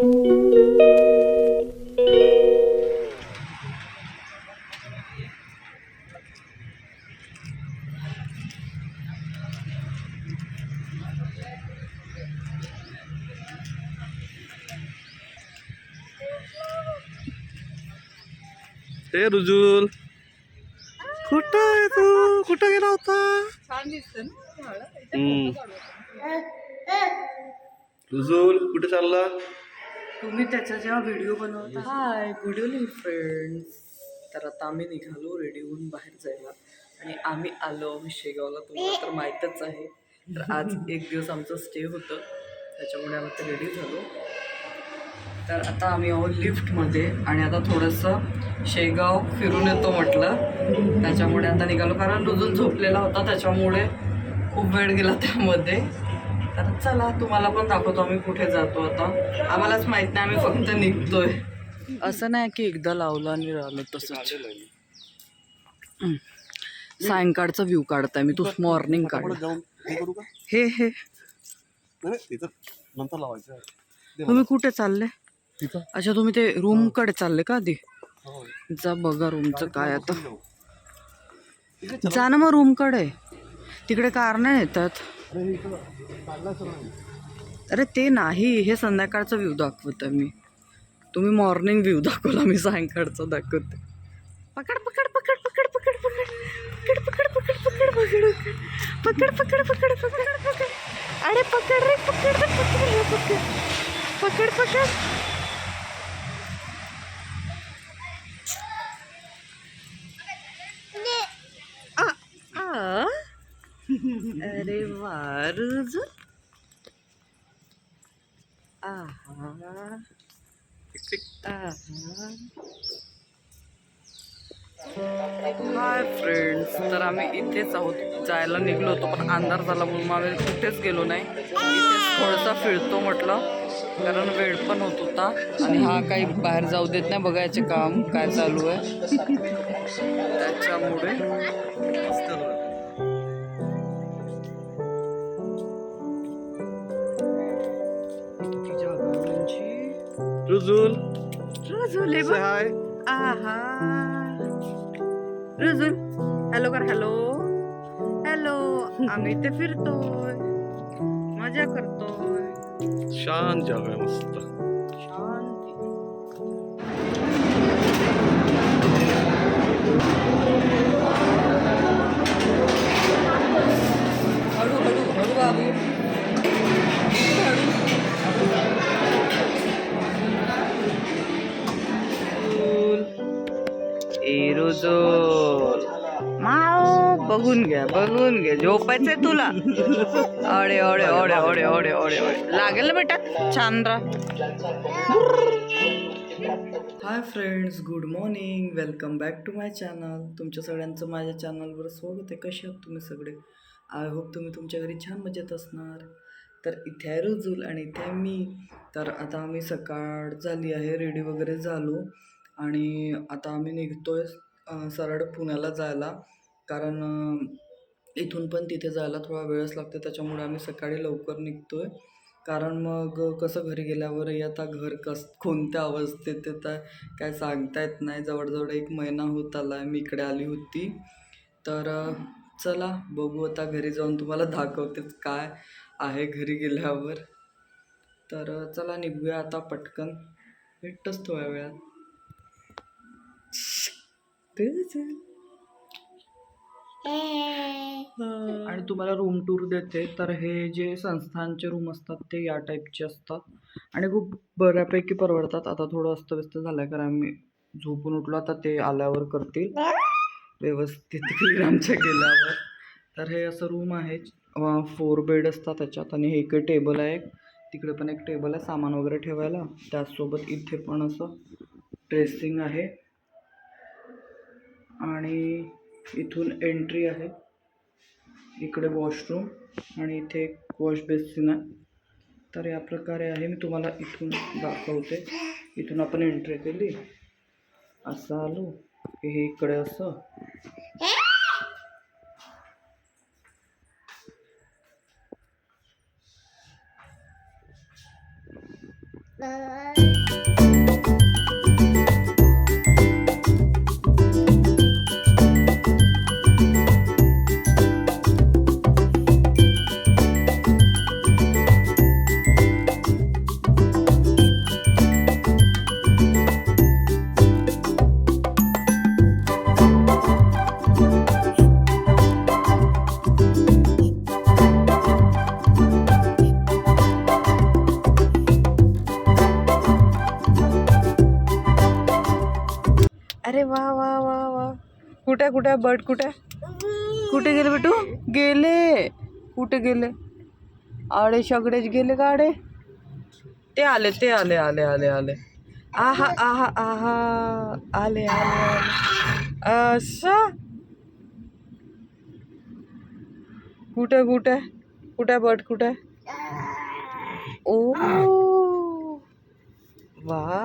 ए रुजुल. कुठं आहे तू? कुठं गेला होता? रुजुल कुठे चालला? तुम्ही त्याचा जेव्हा व्हिडिओ बनवता हाय गुड इव्हनिंग फ्रेंड्स तर आता आम्ही निघालो रेडी होऊन बाहेर जायला. आणि आम्ही आलो शेगावला तुम्हाला तर माहीतच आहे. तर आज एक दिवस आमचं स्टे होतं. त्याच्यामुळे आम्ही तर रेडी झालो. तर आता आम्ही आहोत लिफ्टमध्ये आणि आता थोडंसं शेगाव फिरून येतो म्हटलं. त्याच्यामुळे आता निघालो. कारण रुजून झोपलेला होता. त्याच्यामुळे खूप वेळ गेला त्यामध्ये. तर चला तुम्हाला पण दाखवतो आम्ही कुठे जातो आता. आम्हालाच माहीत नाही आम्ही फक्त निघतोय. असं नाही की एकदा लावलं आणि राहिलो तसंच. सायंकाळचा व्ह्यू काढताय मी तू मॉर्निंग काढ. हे हे नंतर लावायचं. तुम्ही कुठे चालले? अच्छा तुम्ही ते रूमकडे चालले का आधी. जा बघा रूमचं काय आता. जा ना मग रूमकडे तिकडे कार नाही येतात अरे ते नाही हे संध्याकाळचं व्ह्यू दाखवत मी तुम्ही मॉर्निंग व्ह्यू दाखवला मी सायंकाळचा दाखवते पकड पकड पकड पकड पकड पकड पकड पकड पकड पकड पकड पकड पकड पकड पकड पकड अरे पकड रे पकड पकड पकड पकड पकड अरे वारुज. आहा. हाय फ्रेंड्स तर आम्ही इथेच आहोत. जायला निघलो होतो पण अंधार झाला म्हणून आम्ही कुठेच गेलो नाही. इथेच थोडासा फिरतो म्हटलं कारण वेळ पण होत होता. आणि हा काही बाहेर जाऊ देत नाही बघायचे काम काय चालू आहे. त्याच्यामुळे रुजुल. रजुले Say hi. आहा. रजुल. हॅलो कर हॅलो हॅलो आम्ही इथे फिरतोय. मजा करतोय. शांत जागा आहे मस्त. शांती एरोजोल माओ बघून घ्या बघून घ्या. झोपायचंय तुला. अडे अडे अडे अडे अडे अडे अडे. लागेल ना बेटा? छान hi friends good morning welcome back to my channel तुमच्या सगळ्यांचं माझ्या चॅनलवर स्वागत आहे. कसे आहात तुम्ही सगळे? आय होप तुम्ही तुमच्या घरी छान मजेत असणार. तर इथे आहे रुजूल आणि इथे आहे मी. तर आता आम्ही सकाळ झाली आहे रेडी वगैरे झालो. आणि आता आम्ही निघतो आहे सरळ पुण्याला जायला. कारण इथून पण तिथे जायला थोडा वेळच लागतो. त्याच्यामुळे आम्ही सकाळी लवकर निघतो आहे कारण मग कसं घरी गेल्यावरही आता घर कस कोणत्या अवस्थेत आहे तर काय सांगता येत नाही. जवळजवळ एक महिना होत आला आहे मी इकडे आली होती. तर चला बघू आता घरी जाऊन तुम्हाला दाखवतेच काय आहे घरी गेल्यावर. तर चला निघूया आता पटकन. भेटतोच थोड्या वेळात. आणि तुम्हाला रूम टूर देते. तर हे जे संस्थांचे रूम असतात ते या टाईपचे असतात. आणि खूप बऱ्यापैकी परवडतात. आता थोडं अस्तव्यस्त झालं आहे कारण आम्ही झोपून उठलो. आता ते आल्यावर करतील. व्यवस्थित आमच्या गेल्यावर. तर हे असं रूम आहे. फोर बेड असतात त्याच्यात. आणि हे एक टेबल आहे तिकडे पण एक टेबल आहे. सामान वगैरे ठेवायला. त्याचसोबत इथे पण असं ड्रेसिंग आहे. आणि इथून एंट्री आहे. इकडे वॉशरूम आणि इथे एक वॉश बेसिन आहे. तर या प्रकारे आहे. मी तुम्हाला इथून दाखवते. इथून आपण एंट्री केली. असं आलो. हे इकडे असं. Bye. कुठे कुठे? बर्ड कुठे? कुठे गेले बेटू? गेले. कुठे गेले? आडे सगळेच गेले का आडे? ते आले ते आले आले आले आले. आहा आहा आहा. आले आले अस? कुठे कुठे? कुठे बर्ड कुठे? ओ. वा.